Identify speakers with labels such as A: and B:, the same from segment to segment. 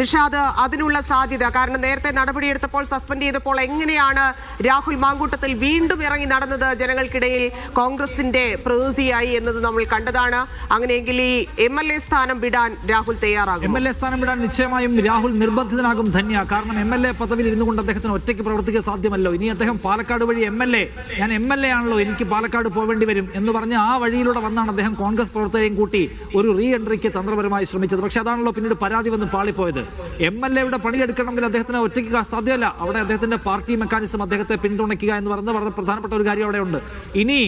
A: നിഷാദ് അതിനുള്ള സാധ്യത. കാരണം നേരത്തെ നടപടിയെടുത്തപ്പോൾ സസ്പെൻഡ് ചെയ്തപ്പോൾ എങ്ങനെയാണ് രാഹുൽ മാങ്കൂട്ടത്തിൽ വീണ്ടും ഇറങ്ങി നടന്നത് ജനങ്ങൾക്കിടയിൽ കോൺഗ്രസിന്റെ പ്രതിനിധിയായി എന്നത് നമ്മൾ കണ്ടതാണ്. അങ്ങനെയെങ്കിൽ ഈ എം എൽ എ സ്ഥാനം വിടാൻ രാഹുൽ തയ്യാറാകും എം
B: എൽ എ സ്ഥാനം വിടാൻ നിശ്ചയമായും രാഹുൽ നിർബന്ധിതനാകും ധന്യ. കാരണം എം എൽ എ പദവിയിൽ ഇരുന്നു കൊണ്ട് അദ്ദേഹത്തിന് ഒറ്റയ്ക്ക് പ്രവർത്തിക്കാൻ സാധ്യമല്ലോ. ഇനി അദ്ദേഹം പാലക്കാട് വഴി എം എൽ എ ഞാൻ എം എൽ എ ആണല്ലോ എനിക്ക് പാലക്കാട് പോവേണ്ടി വരും എന്ന് പറഞ്ഞ് ആ വഴിയിലൂടെ വന്നാണ് അദ്ദേഹം കോൺഗ്രസ് പ്രവർത്തകരെയും കൂട്ടി ഒരു റീ എൻട്രിക്ക് തന്ത്രപരമായി ശ്രമിച്ചത്. പക്ഷേ അതാണല്ലോ പിന്നീട് പരാതി വന്ന് പാളിപ്പോയത് എം എൽ എയുടെ പണിയെടുക്കണമെങ്കിൽ അദ്ദേഹത്തിന് ഒറ്റയ്ക്ക് സാധ്യമല്ല. അവിടെ അദ്ദേഹത്തിന്റെ പാർട്ടി മെക്കാനിസം അദ്ദേഹത്തെ പിന്തുണയ്ക്കുക എന്ന് പറയുന്നത് വളരെ പ്രധാനപ്പെട്ട ഒരു കാര്യം അവിടെ ഉണ്ട് ഇനി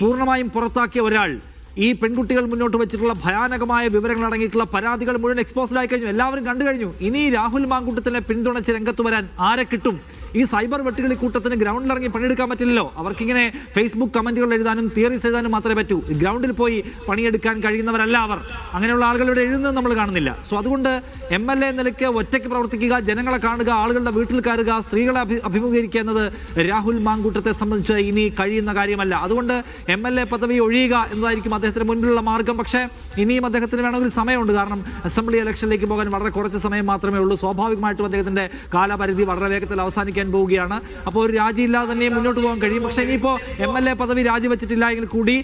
B: പൂർണമായും പുറത്താക്കിയ ഒരാൾ ഈ പെൺകുട്ടികൾ മുന്നോട്ട് വെച്ചിട്ടുള്ള ഭയാനകമായ വിവരങ്ങൾ അടങ്ങിയിട്ടുള്ള പരാതികൾ മുഴുവൻ എക്സ്പോസ്ഡ് ആയി കഴിഞ്ഞു. എല്ലാവരും കണ്ടു കഴിഞ്ഞു. ഇനി രാഹുൽ മാങ്കൂട്ടത്തിനെ പിന്തുണച്ച് രംഗത്ത് വരാൻ ആരെ കിട്ടും? ഈ സൈബർ വെട്ടുകളി കൂട്ടത്തിന് ഗ്രൗണ്ടിൽ ഇറങ്ങി പണിയെടുക്കാൻ പറ്റില്ലല്ലോ. അവർക്കിങ്ങനെ ഫേസ്ബുക്ക് കമന്റുകൾ എഴുതാനും തിയറീസ് എഴുതാനും മാത്രമേ പറ്റൂ. ഗ്രൗണ്ടിൽ പോയി പണിയെടുക്കാൻ കഴിയുന്നവരല്ല അവർ. അങ്ങനെയുള്ള ആളുകളുടെ എഴുതുന്നത് നമ്മൾ കാണുന്നില്ല. സോ അതുകൊണ്ട് എം എൽ എ നിലയ്ക്ക് ഒറ്റയ്ക്ക് പ്രവർത്തിക്കുക ജനങ്ങളെ കാണുക ആളുകളുടെ വീട്ടിൽ കയറുക സ്ത്രീകളെ അഭി അഭിമുഖീകരിക്കുക എന്നത് രാഹുൽ മാങ്കൂട്ടത്തെ സംബന്ധിച്ച് ഇനി കഴിയുന്ന കാര്യമല്ല. അതുകൊണ്ട് എം എൽ എ പദവി ഒഴിയുക എന്നതായിരിക്കും അദ്ദേഹത്തിന് മുന്നിലുള്ള മാർഗം. പക്ഷേ ഇനിയും അദ്ദേഹത്തിന് വേണമെങ്കിൽ സമയമുണ്ട്. കാരണം അസംബ്ലി ഇലക്ഷനിലേക്ക് പോകാൻ വളരെ കുറച്ച് സമയം മാത്രമേ ഉള്ളൂ. സ്വാഭാവികമായിട്ടും അദ്ദേഹത്തിന്റെ കാലപരിധി വളരെ വേഗത്തിൽ അവസാനിക്കാൻ പോവുകയാണ്. അപ്പോൾ ഒരു രാജിയില്ലാതെ തന്നെ മുന്നോട്ട് പോകാൻ കഴിയും. പക്ഷേ ഇനിയിപ്പോൾ എം എൽ എ പദവി രാജിവെച്ചിട്ടില്ല എങ്കിൽ കൂടി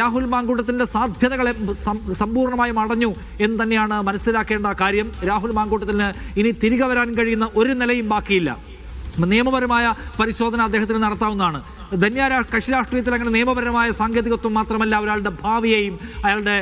B: രാഹുൽ മാങ്കൂട്ടത്തിന്റെ സാധ്യതകളെ സമ്പൂർണമായും അടഞ്ഞു എന്ന് തന്നെയാണ് മനസ്സിലാക്കേണ്ട കാര്യം. രാഹുൽ മാങ്കൂട്ടത്തിന് ഇനി തിരികെ വരാൻ കഴിയുന്ന ഒരു നിലയും ബാക്കിയില്ല. നിയമപരമായ പരിശോധന അദ്ദേഹത്തിന് നടത്താവുന്നതാണ്. ധന്യ കക്ഷി രാഷ്ട്രീയത്തിൽ അങ്ങനെ നിയമപരമായ സാങ്കേതികത്വം മാത്രമല്ല ഒരാളുടെ ഭാവിയെയും അയാളുടെ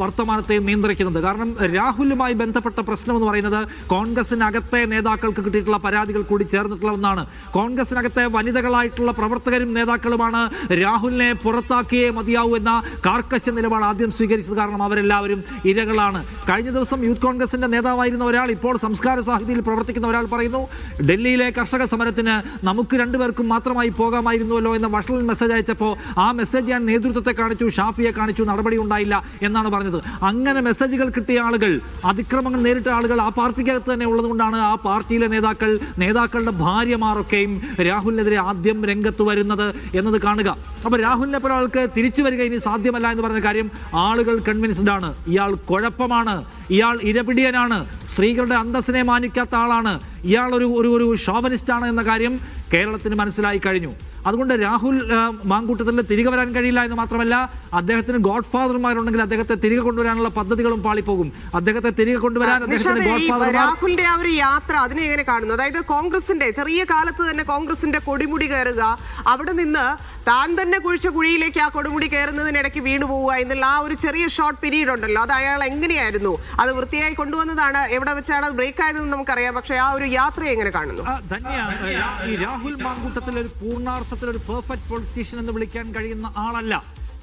B: വർത്തമാനത്തെയും നിയന്ത്രിക്കുന്നത്. കാരണം രാഹുലുമായി ബന്ധപ്പെട്ട പ്രശ്നം എന്ന് പറയുന്നത് കോൺഗ്രസിനകത്തെ നേതാക്കൾക്ക് കിട്ടിയിട്ടുള്ള പരാതികൾ കൂടി ചേർന്നിട്ടുള്ള ഒന്നാണ്. കോൺഗ്രസിനകത്തെ വനിതകളായിട്ടുള്ള പ്രവർത്തകരും നേതാക്കളുമാണ് രാഹുലിനെ പുറത്താക്കിയേ മതിയാവൂ എന്ന കാർക്കശ്യ നിലപാട് ആദ്യം സ്വീകരിച്ചത് കാരണം അവരെല്ലാവരും ഇരകളാണ്. കഴിഞ്ഞ ദിവസം യൂത്ത് കോൺഗ്രസിന്റെ നേതാവായിരുന്ന ഒരാൾ ഇപ്പോൾ സംസ്കാര സാഹിതിയിൽ പ്രവർത്തിക്കുന്ന ഒരാൾ പറയുന്നു ഡൽഹിയിലെ കർഷക സമരത്തിന് നമുക്ക് രണ്ടുപേർക്കും മാത്രമായി പോകാമായിരുന്നുവല്ലോ എന്ന വഷളൻ മെസ്സേജ് അയച്ചപ്പോൾ ആ മെസ്സേജ് ഞാൻ നേതൃത്വത്തെ കാണിച്ചു ഷാഫിയെ കാണിച്ചു നടപടി ഉണ്ടായില്ല എന്നാണ് പറഞ്ഞത്. അങ്ങനെ മെസ്സേജുകൾ കിട്ടിയ ആളുകൾ അതിക്രമങ്ങൾ നേരിട്ട ആളുകൾ ആ പാർട്ടിക്കകത്ത് തന്നെ ഉള്ളതുകൊണ്ടാണ് ആ പാർട്ടിയിലെ നേതാക്കൾ നേതാക്കളുടെ ഭാര്യമാരൊക്കെയും രാഹുലിനെതിരെ ആദ്യം രംഗത്ത് വരുന്നത് എന്നത് കാണുക. അപ്പോൾ രാഹുലിനെ ഒരാൾക്ക് തിരിച്ചു വരിക ഇനി സാധ്യമല്ല എന്ന് പറഞ്ഞ കാര്യം ആളുകൾ കൺവിൻസ്ഡ് ആണ്. ഇയാൾ കുഴപ്പമാണ്. ഇയാൾ ഇരപിടിയനാണ്. സ്ത്രീകളുടെ അന്തസ്സിനെ മാനിക്കാത്ത ആളാണ്. ഇയാൾ ഒരു ഒരു ഒരു ഷോവനിസ്റ്റ് ആണ് എന്ന കാര്യം കേരളത്തിന് മനസ്സിലായി കഴിഞ്ഞു. അതുകൊണ്ട് രാഹുൽ മാങ്കൂട്ടത്തിൽ തിരികെ വരാൻ കഴിയില്ല എന്ന് മാത്രമല്ല അദ്ദേഹത്തിന് ഗോഡ് ഫാദർമാരുണ്ടെങ്കിൽ അദ്ദേഹത്തെ തിരികെ കൊണ്ടുവരാനുള്ള പദ്ധതികളും പാളിപ്പോകും. അദ്ദേഹത്തെ തിരികെ കൊണ്ടുവരാൻ അദ്ദേഹത്തിന് ഗോഡ്
A: രാഹുലിന്റെ ആ ഒരു യാത്ര അതിനെ എങ്ങനെ കാണുന്നു? അതായത് കോൺഗ്രസിന്റെ ചെറിയ കാലത്ത് തന്നെ കോൺഗ്രസിന്റെ കൊടിമുടി കയറുക അവിടെ നിന്ന് താൻ തന്നെ കുഴിച്ച കുഴിയിലേക്ക് ആ കൊടുമുടി കയറുന്നതിനിടയ്ക്ക് വീണു പോവുക എന്നുള്ള ആ ഒരു ചെറിയ ഷോർട്ട് പീരീഡ് ഉണ്ടല്ലോ അത് അയാൾ എങ്ങനെയായിരുന്നു? അത് വൃത്തിയായി കൊണ്ടുവന്നതാണ് എവിടെ വെച്ചാണ് അത് ബ്രേക്ക് ആയതെന്ന് നമുക്കറിയാം പക്ഷേ ആ ഒരു യാത്ര എങ്ങനെ കാണുന്നു?
B: ഈ രാഹുൽ മാങ്കൂട്ടത്തിൽ ഒരു പൂർണാർത്ഥത്തിൽ ഒരു പെർഫെക്റ്റ് പൊളിറ്റീഷ്യൻ എന്ന് വിളിക്കാൻ കഴിയുന്ന ആളല്ല.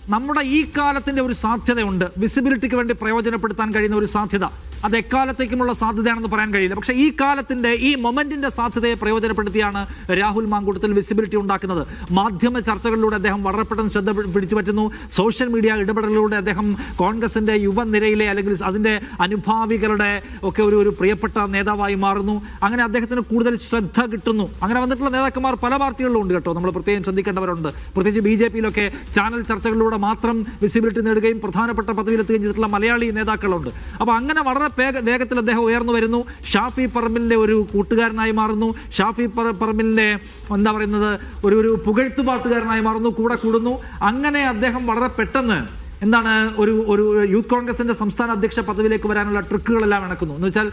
B: നമ്മുടെ ഈ കാലത്തിന്റെ ഒരു സാധ്യതയുണ്ട്. വിസിബിലിറ്റിക്ക് വേണ്ടി പ്രയോജനപ്പെടുത്താൻ കഴിയുന്ന ഒരു സാധ്യത. അത് എക്കാലത്തേക്കുമുള്ള സാധ്യതയാണെന്ന് പറയാൻ കഴിയില്ല. പക്ഷേ ഈ കാലത്തിന്റെ ഈ മൊമെന്റിന്റെ സാധ്യതയെ പ്രയോജനപ്പെടുത്തിയാണ് രാഹുൽ മാങ്കൂട്ടത്തിൽ വിസിബിലിറ്റി ഉണ്ടാക്കുന്നത്. മാധ്യമ ചർച്ചകളിലൂടെ അദ്ദേഹം വളരെ പെട്ടെന്ന് ശ്രദ്ധ പിടിച്ചു പറ്റുന്നു. സോഷ്യൽ മീഡിയ ഇടപെടലിലൂടെ അദ്ദേഹം കോൺഗ്രസിന്റെ യുവനിരയിലെ അല്ലെങ്കിൽ അതിന്റെ അനുഭാവികളുടെ ഒക്കെ ഒരു ഒരു പ്രിയപ്പെട്ട നേതാവായി മാറുന്നു. അങ്ങനെ അദ്ദേഹത്തിന് കൂടുതൽ ശ്രദ്ധ കിട്ടുന്നു. അങ്ങനെ വന്നിട്ടുള്ള നേതാക്കന്മാർ പല പാർട്ടികളിലും ഉണ്ട് കേട്ടോ. നമ്മൾ പ്രത്യേകം ശ്രദ്ധിക്കേണ്ടവരുണ്ട്. പ്രത്യേകിച്ച് ബി ജെ പിയിലൊക്കെ ചാനൽ ചർച്ചകളിലൂടെ മാത്രം വിസിബിലിറ്റി നേടുകയും പ്രധാനപ്പെട്ട പദവിയിലെത്തുകയും ചെയ്തിട്ടുള്ള മലയാളി നേതാക്കളുണ്ട്. അപ്പോൾ അങ്ങനെ വളരെ വേഗ- വേഗത്തിൽ അദ്ദേഹം ഉയർന്നു വരുന്നു. ഷാഫി പറമ്പിലിന്റെ ഒരു കൂട്ടുകാരനായി മാറുന്നു. ഷാഫി പറ- പറമ്പിലിന്റെ എന്താ പറയുന്നത് ഒരു ഒരു പുകഴ്ത്തുപാട്ടുകാരനായി മാറുന്നു കൂടെ കൂടുന്നു. അങ്ങനെ അദ്ദേഹം വളരെ പെട്ടെന്ന് എന്താണ് ഒരു ഒരു യൂത്ത് കോൺഗ്രസിന്റെ സംസ്ഥാന അധ്യക്ഷ പദവിയിലേക്ക് വരാനുള്ള ട്രിക്കുകളെല്ലാം ഇണക്കുന്നു. എന്ന് വെച്ചാൽ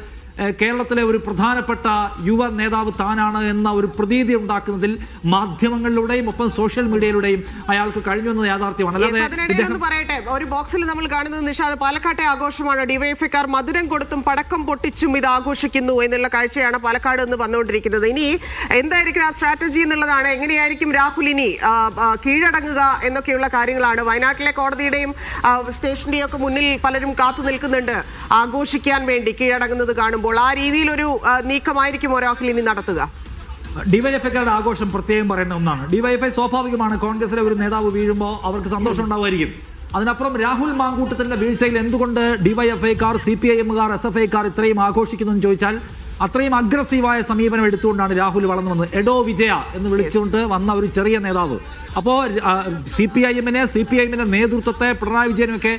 B: കേരളത്തിലെ ഒരു പ്രധാനപ്പെട്ട യുവ നേതാവ് താനാണ് എന്ന ഒരു പ്രതീതി ഉണ്ടാക്കുന്നതിൽ മാധ്യമങ്ങളിലൂടെയും ഒപ്പം സോഷ്യൽ മീഡിയയിലൂടെയും അയാൾക്ക് കഴിഞ്ഞു എന്നത് യാഥാർത്ഥ്യമാണ്. അല്ലാതെ
A: പറയട്ടെ ഒരു ബോക്സിൽ നമ്മൾ കാണുന്നത് നിഷാദ് പാലക്കാട്ടെ ആഘോഷമാണ്. ഡിവൈഎഫ്ഐക്കാർ മധുരം കൊടുത്തും പടക്കം പൊട്ടിച്ചും ഇത് ആഘോഷിക്കുന്നു എന്നുള്ള കാഴ്ചയാണ് പാലക്കാട് നിന്ന് വന്നുകൊണ്ടിരിക്കുന്നത്. ഇനി എന്തായിരിക്കും ആ സ്ട്രാറ്റജി എന്നുള്ളതാണ്? എങ്ങനെയായിരിക്കും രാഹുൽ ഇനി കീഴടങ്ങുക എന്നൊക്കെയുള്ള കാര്യങ്ങളാണ്. വയനാട്ടിലെ കോടതിയുടെയും സ്റ്റേഷന്റെയും ഒക്കെ മുന്നിൽ പലരും കാത്തു നിൽക്കുന്നുണ്ട്. ആഘോഷിക്കാൻ വേണ്ടി കീഴടങ്ങുന്നത് കാണുമ്പോൾ ആ രീതിയിലൊരു നീക്കമായിരിക്കും രാഹുൽ ഇനി നടത്തുക.
B: ഡിവൈഎഫ്ഐക്കാരുടെ ആഘോഷം പ്രത്യേകം പറയേണ്ട ഒന്നാണ്. ഡിവൈഎഫ്ഐ സ്വാഭാവികമാണ്. കോൺഗ്രസിലെ ഒരു നേതാവ് വീഴുമ്പോൾ അവർക്ക് സന്തോഷം ഉണ്ടാവുമായിരിക്കും. അതിനപ്പുറം രാഹുൽ മാങ്കൂട്ടത്തിന്റെ വീഴ്ചയിൽ എന്തുകൊണ്ട് ഡിവൈഎഫ്ഐക്കാർ സി പി ഐ എമ്മുകാർ എസ് എഫ് ഐക്കാർ ഇത്രയും ആഘോഷിക്കുന്നു എന്ന് ചോദിച്ചാൽ അത്രയും അഗ്രസീവായ സമീപനം എടുത്തുകൊണ്ടാണ് രാഹുൽ വളർന്നു വന്നത്. എഡോ വിജയ എന്ന് വിളിച്ചുകൊണ്ട് വന്ന ഒരു ചെറിയ നേതാവ്. അപ്പോൾ സി പി ഐ എമ്മിനെ സി പി ഐ എമ്മിന്റെ നേതൃത്വത്തെ പിണറായി വിജയനൊക്കെ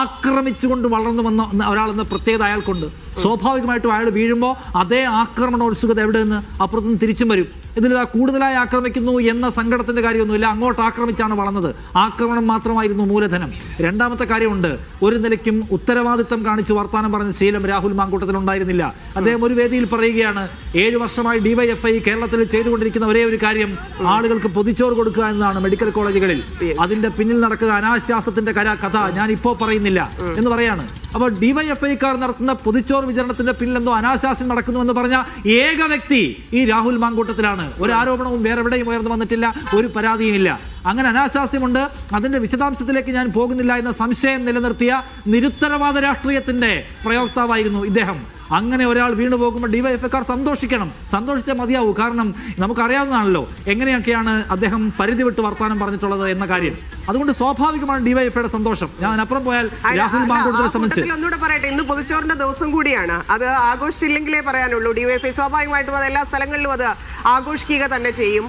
B: ആക്രമിച്ചുകൊണ്ട് വളർന്നു വന്ന ഒരാളെന്ന പ്രത്യേകത അയാൾക്കുണ്ട്. സ്വാഭാവികമായിട്ടും അയാൾ വീഴുമ്പോൾ അതേ ആക്രമണോത്സുകത എവിടെ നിന്ന് അപ്പുറത്തുനിന്ന് തിരിച്ചും വരും. ഇതിലിതാ കൂടുതലായി ആക്രമിക്കുന്നു എന്ന സങ്കടത്തിന്റെ കാര്യമൊന്നുമില്ല. അങ്ങോട്ട് ആക്രമിച്ചാണ് വളർന്നത്. ആക്രമണം മാത്രമായിരുന്നു മൂലധനം. രണ്ടാമത്തെ കാര്യമുണ്ട് ഒരു നിലയ്ക്കും ഉത്തരവാദിത്തം കാണിച്ച് വർത്താനം പറഞ്ഞ ശീലം രാഹുൽ മാങ്കൂട്ടത്തിൽ ഉണ്ടായിരുന്നില്ല. അദ്ദേഹം ഒരു വേദിയിൽ പറയുകയാണ് ഏഴ് വർഷമായി ഡിവൈഎഫ്ഐ കേരളത്തിൽ ചെയ്തുകൊണ്ടിരിക്കുന്ന ഒരേ ഒരു കാര്യം ആളുകൾക്ക് പൊതിച്ചോറ് കൊടുക്കുക എന്നതാണ് മെഡിക്കൽ കോളേജുകളിൽ. അതിന്റെ പിന്നിൽ നടക്കുന്ന അനാശ്വാസത്തിന്റെ കഥ ഞാൻ ഇപ്പോ പറയുന്നില്ല എന്ന് പറയാണ്. അപ്പോൾ ഡിവൈഎഫ്ഐക്കാർ നടത്തുന്ന പൊതിച്ചോർ വിതരണത്തിന്റെ പിന്നിൽ എന്തോ അനാശാസ്യം നടക്കുന്നുവെന്ന് പറഞ്ഞ ഏക വ്യക്തി ഈ രാഹുൽ മാങ്കൂട്ടത്തിലാണ്. ഒരു ആരോപണവും വേറെ എവിടെയും ഉയർന്നു വന്നിട്ടില്ല ഒരു പരാതിയും ഇല്ല. അങ്ങനെ അനാശാസ്യമുണ്ട്. അതിന്റെ വിശദാംശത്തിലേക്ക് ഞാൻ പോകുന്നില്ല എന്ന സംശയം നിലനിർത്തിയ നിരുത്തരവാദ രാഷ്ട്രീയത്തിന്റെ പ്രയോക്താവായിരുന്നു ഇദ്ദേഹം. അങ്ങനെ ഒരാൾ വീണു പോകുമ്പോൾ ഡിവൈഎഫ്ഐക്കാർ സന്തോഷിക്കണം. സന്തോഷിച്ചേ മതിയാവൂ. കാരണം നമുക്കറിയാവുന്നതാണല്ലോ. എങ്ങനെയൊക്കെയാണ് അദ്ദേഹം പരിധി വിട്ട് വർത്താനം പറഞ്ഞിട്ടുള്ളത് എന്ന കാര്യം. അതുകൊണ്ട് സ്വാഭാവികമാണ് ഡിവൈഎഫ്ഐയുടെ സന്തോഷം. ഞാൻ അപ്പുറം പോയാൽ രാഹുൽ
A: അല്ല,
B: സംബന്ധിച്ച്.
A: ഒന്നുകൂടെ പറയട്ടെ. ഇന്ന് പൊതുച്ചോറിന്റെ ദിവസം കൂടിയാണ്. അത് ആഘോഷിച്ചില്ലെങ്കിലേ പറയാനുള്ളൂ. ഡിവൈഎഫ്ഐ സ്വാഭാവികമായിട്ടും അത് എല്ലാ സ്ഥലങ്ങളിലും അത് ആഘോഷിക്കുക തന്നെ ചെയ്യും.